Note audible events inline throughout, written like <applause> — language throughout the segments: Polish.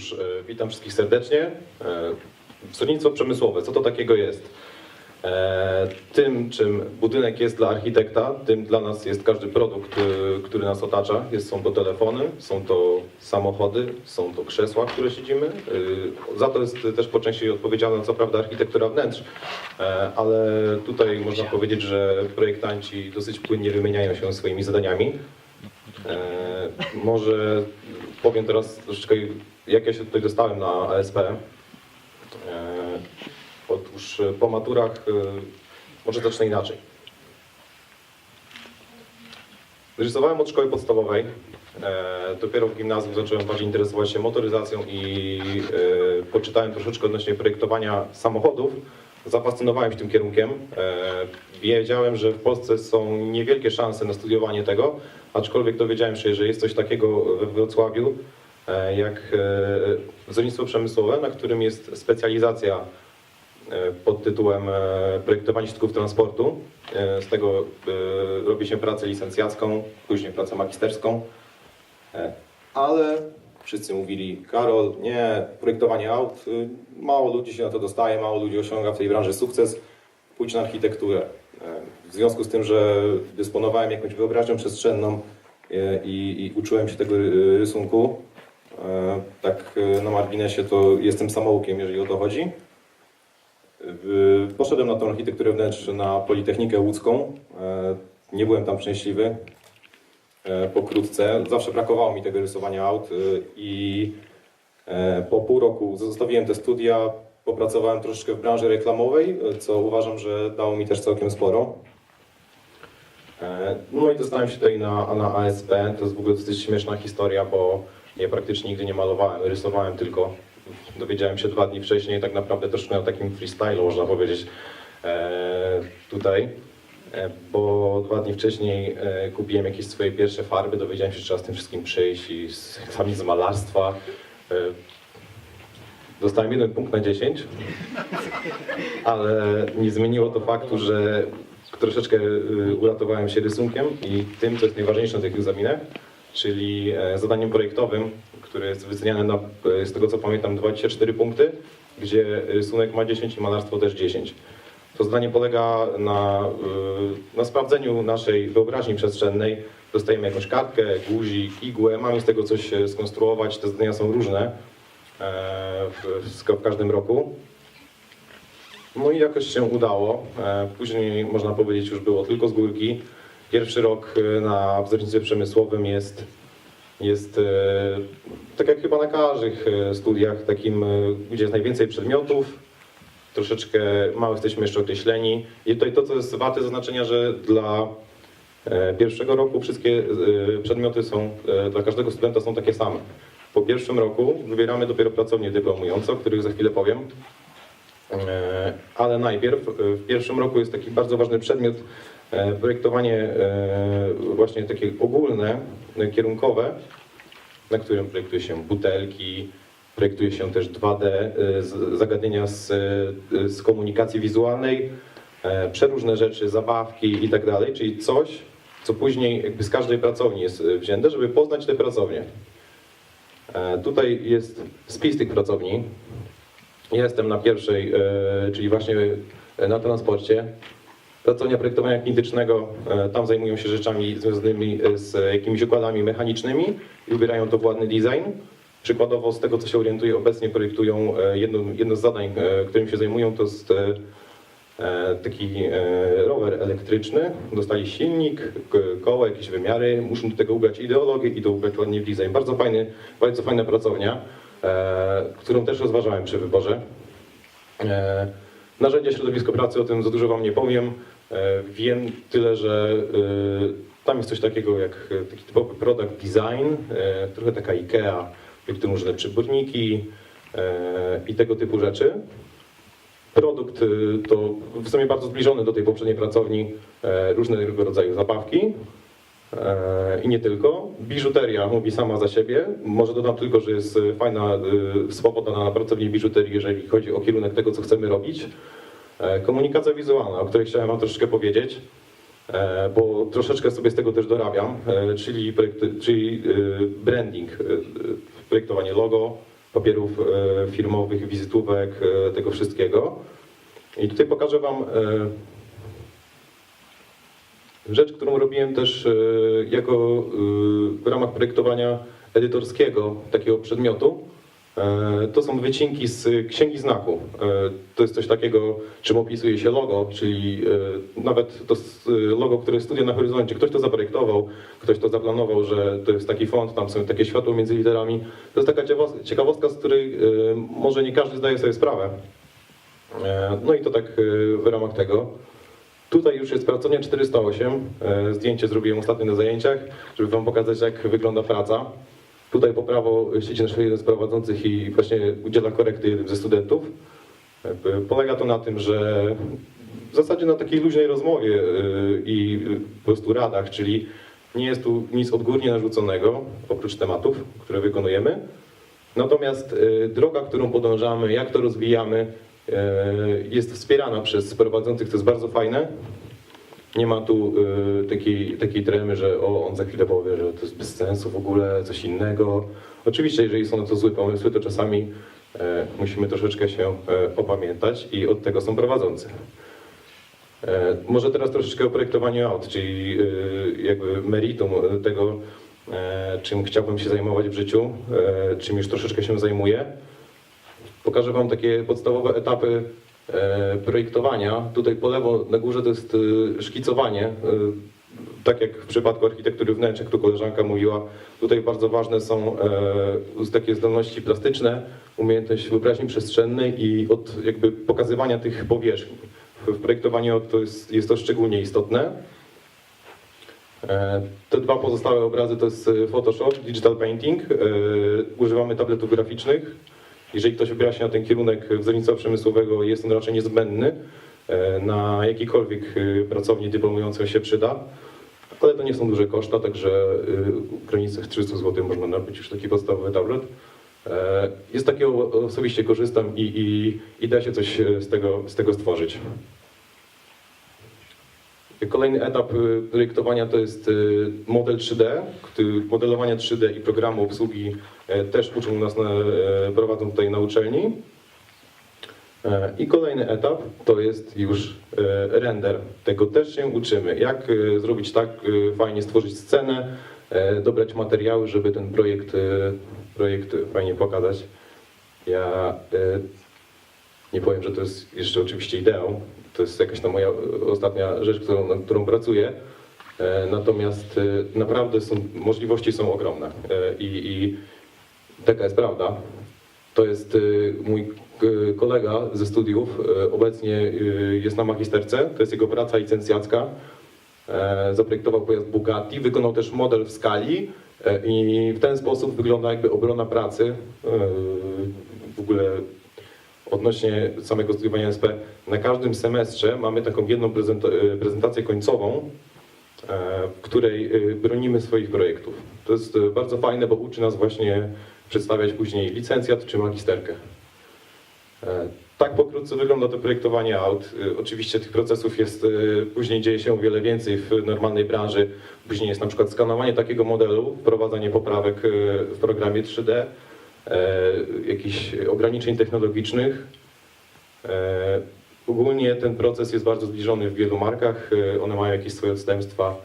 Otóż e, witam wszystkich serdecznie. E, Wzornictwo przemysłowe, co to takiego jest? E, Tym, czym budynek jest dla architekta, tym dla nas jest każdy produkt, e, który nas otacza. Jest, są to telefony, są to samochody, są to krzesła, w które siedzimy. E, Za to jest też po części odpowiedzialna co prawda architektura wnętrz, e, ale tutaj można powiedzieć, że projektanci dosyć płynnie wymieniają się swoimi zadaniami. E, może powiem teraz troszeczkę, jak ja się tutaj dostałem na ASP. E, otóż e, po maturach, e, może zacznę inaczej. Rysowałem od szkoły podstawowej. Dopiero w gimnazjum zacząłem bardziej interesować się motoryzacją i poczytałem troszeczkę odnośnie projektowania samochodów. Zafascynowałem się tym kierunkiem. Wiedziałem, że w Polsce są niewielkie szanse na studiowanie tego, aczkolwiek dowiedziałem się, że jest coś takiego we Wrocławiu jak e, wzornictwo przemysłowe, na którym jest specjalizacja e, pod tytułem e, projektowanie środków transportu. E, Z tego e, robi się pracę licencjacką, później pracę magisterską. E, Ale wszyscy mówili, Karol, nie, projektowanie aut, mało ludzi się na to dostaje, mało ludzi osiąga w tej branży sukces, pójdź na architekturę. E, W związku z tym, że dysponowałem jakąś wyobraźnią przestrzenną e, i, i uczyłem się tego ry- rysunku, e, tak e, na marginesie to jestem samoukiem, jeżeli o to chodzi. Poszedłem na tą architekturę wnętrz na Politechnikę Łódzką. E, Nie byłem tam szczęśliwy. E, Pokrótce. Zawsze brakowało mi tego rysowania aut i e, po pół roku zostawiłem te studia. Popracowałem troszeczkę w branży reklamowej, co uważam, że dało mi też całkiem sporo. E, No i dostałem się tutaj na, na ASP. To jest w ogóle dosyć śmieszna historia, bo ja praktycznie nigdy nie malowałem, rysowałem tylko. Dowiedziałem się dwa dni wcześniej, tak naprawdę troszkę na takim freestylu, można powiedzieć, e, tutaj. E, Bo dwa dni wcześniej e, kupiłem jakieś swoje pierwsze farby, dowiedziałem się, że trzeba z tym wszystkim przyjść i z <laughs> egzamin z malarstwa. Dostałem jeden punkt na 10, <laughs> ale nie zmieniło to faktu, że troszeczkę uratowałem się rysunkiem i tym, co jest najważniejsze na tych egzaminach, czyli e, zadaniem projektowym, które jest wyceniane na, e, z tego co pamiętam, 24 punkty, gdzie rysunek ma 10 i malarstwo też 10. To zadanie polega na, y, na sprawdzeniu naszej wyobraźni przestrzennej. Dostajemy jakąś kartkę, guzik, igłę, mamy z tego coś e, skonstruować. Te zadania są różne e, w, w, każdym roku. No i jakoś się udało. E, Później można powiedzieć już było tylko z górki. Pierwszy rok e, na wzornictwie przemysłowym jest, jest e, tak jak chyba na każdych e, studiach, takim, gdzie jest najwięcej przedmiotów. Troszeczkę mało jesteśmy jeszcze określeni. I tutaj to, co jest warte zaznaczenia, że dla e, pierwszego roku wszystkie przedmioty są, e, dla każdego studenta są takie same. Po pierwszym roku wybieramy dopiero pracownię dyplomującą, o których za chwilę powiem. E, Ale najpierw w pierwszym roku jest taki bardzo ważny przedmiot projektowanie e, właśnie takie ogólne, e, kierunkowe, na którym projektuje się butelki, projektuje się też 2D, e, z- zagadnienia z, e, z komunikacji wizualnej, e, przeróżne rzeczy, zabawki i tak dalej, czyli coś, co później jakby z każdej pracowni jest e, wzięte, żeby poznać te pracownie. E, Tutaj jest spis tych pracowni. Ja jestem na pierwszej, e, czyli właśnie e, na transporcie. Pracownia projektowania kinetycznego, e, tam zajmują się rzeczami związanymi e, z jakimiś układami mechanicznymi i wybierają to w ładny design. Przykładowo z tego, co się orientuję, obecnie projektują e, jedno, jedno z zadań, którym się zajmują, to jest taki rower elektryczny. Dostali silnik, koło, jakieś wymiary. Muszą do tego ubrać ideologię i to ubrać ładnie w design. Bardzo fajny, bardzo fajna pracownia, którą też rozważałem przy wyborze. Narzędzia środowisko pracy, o tym za dużo Wam nie powiem. E, Wiem tyle, że e, tam jest coś takiego jak e, taki typowy product design, trochę taka IKEA, projektują różne przyborniki i tego typu rzeczy. Produkt to w sumie bardzo zbliżony do tej poprzedniej pracowni, różnego rodzaju zabawki i nie tylko. Biżuteria mówi sama za siebie. Może dodam tylko, że jest fajna swoboda na pracowni biżuterii, jeżeli chodzi o kierunek tego, co chcemy robić. E, Komunikacja wizualna, o której chciałem Wam troszeczkę powiedzieć, e, bo troszeczkę sobie z tego też dorabiam, e, czyli, czyli branding, projektowanie logo, papierów firmowych, wizytówek, tego wszystkiego. I tutaj pokażę Wam rzecz, którą robiłem też jako w ramach projektowania edytorskiego takiego przedmiotu. E, To są wycinki z księgi znaku. E, To jest coś takiego, czym opisuje się logo, czyli e, nawet to logo, które jest studia na horyzoncie. Ktoś to zaprojektował, ktoś to zaplanował, że to jest taki font, tam są takie światło między literami. To jest taka ciekawos- ciekawostka, z której może nie każdy zdaje sobie sprawę. No i to tak w ramach tego. Tutaj już jest pracownia 408. E, Zdjęcie zrobiłem ostatnio na zajęciach, żeby Wam pokazać, jak wygląda praca. Tutaj po prawo siedzi nasz jeden z prowadzących i właśnie udziela korekty ze studentów. Polega to na tym, że w zasadzie na takiej luźnej rozmowie yy, i po prostu radach, czyli nie jest tu nic odgórnie narzuconego, oprócz tematów, które wykonujemy. Natomiast yy, droga, którą podążamy, jak to rozwijamy, yy, jest wspierana przez prowadzących, to jest bardzo fajne. Nie ma tu y, takiej, takiej tremy, że o, on za chwilę powie, że to jest bez sensu w ogóle, coś innego. Oczywiście, jeżeli są to złe pomysły, to czasami e, musimy troszeczkę się e, opamiętać i od tego są prowadzący. E, może teraz troszeczkę o projektowaniu aut, czyli y, jakby meritum tego, e, czym chciałbym się zajmować w życiu, e, czym już troszeczkę się zajmuję. Pokażę Wam takie podstawowe etapy projektowania. Tutaj po lewo na górze to jest e, szkicowanie. E, Tak jak w przypadku architektury wnętrz, jak tu koleżanka mówiła, tutaj bardzo ważne są e, takie zdolności plastyczne, umiejętność wyobraźni przestrzennej i od jakby pokazywania tych powierzchni. W projektowaniu to jest, jest to szczególnie istotne. E, Te dwa pozostałe obrazy to jest e, Photoshop, Digital Painting. E, Używamy tabletów graficznych. Jeżeli ktoś opiera się na ten kierunek wzornictwa przemysłowego, jest on raczej niezbędny. E, Na jakiejkolwiek e, pracowni dyplomującej się przyda. Ale to nie są duże koszta, także w granicach 300 zł można nabyć już taki podstawowy tablet. E, Jest takiego osobiście korzystam i, i, i da się coś z tego, z tego stworzyć. Kolejny etap y, projektowania to jest y, model 3D, który modelowania 3D i programu obsługi e, też uczą nas, na, e, prowadzą tutaj na uczelni. E, I kolejny etap to jest już render. Tego też się uczymy. Jak zrobić tak, fajnie stworzyć scenę, dobrać materiały, żeby ten projekt, projekt fajnie pokazać. Ja nie powiem, że to jest jeszcze oczywiście ideał. To jest jakaś tam moja e, ostatnia rzecz, którą, nad którą pracuję. E, Natomiast e, naprawdę są, możliwości są ogromne. I, I taka jest prawda. To jest mój kolega ze studiów. Obecnie jest na magisterce. To jest jego praca licencjacka. Zaprojektował pojazd Bugatti. Wykonał też model w skali. I w ten sposób wygląda jakby obrona pracy. W ogóle odnośnie samego studiowania SP, na każdym semestrze mamy taką jedną e, prezentację końcową, e, w której e, bronimy swoich projektów. To jest bardzo fajne, bo uczy nas właśnie przedstawiać później licencjat czy magisterkę. Tak pokrótce wygląda to projektowanie aut. Oczywiście tych procesów jest, później dzieje się o wiele więcej w normalnej branży. Później jest na przykład skanowanie takiego modelu, wprowadzanie poprawek w programie 3D, e, jakichś ograniczeń technologicznych. E, Ogólnie ten proces jest bardzo zbliżony w wielu markach, e, one mają jakieś swoje odstępstwa,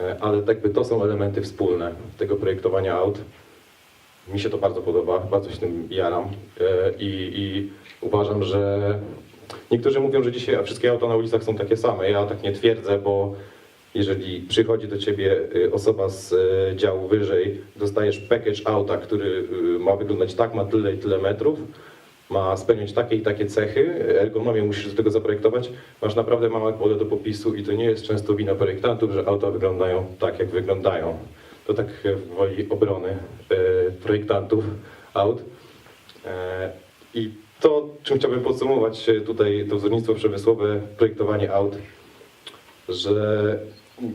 e, ale tak by to są elementy wspólne tego projektowania aut. Mi się to bardzo podoba, bardzo się tym jaram e, i, i uważam, że niektórzy mówią, że dzisiaj wszystkie auta na ulicach są takie same. Ja tak nie twierdzę, bo jeżeli przychodzi do ciebie y, osoba z y, działu wyżej, dostajesz package auta, który y, ma wyglądać tak, ma tyle i tyle metrów, ma spełniać takie i takie cechy, ergonomię musisz do tego zaprojektować, masz naprawdę małe pole do popisu i to nie jest często wina projektantów, że auta wyglądają tak, jak wyglądają. To tak woli obrony projektantów aut. E, I to, czym chciałbym podsumować tutaj to wzornictwo przemysłowe, projektowanie aut, że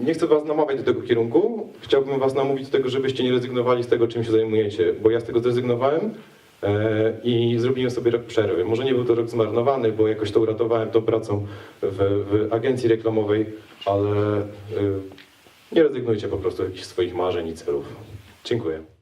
nie chcę was namawiać do tego kierunku, chciałbym was namówić do tego, żebyście nie rezygnowali z tego, czym się zajmujecie, bo ja z tego zrezygnowałem e, i zrobiłem sobie rok przerwy. Może nie był to rok zmarnowany, bo jakoś to uratowałem tą pracą w, w agencji reklamowej, ale e, nie rezygnujcie po prostu z swoich marzeń i celów. Dziękuję.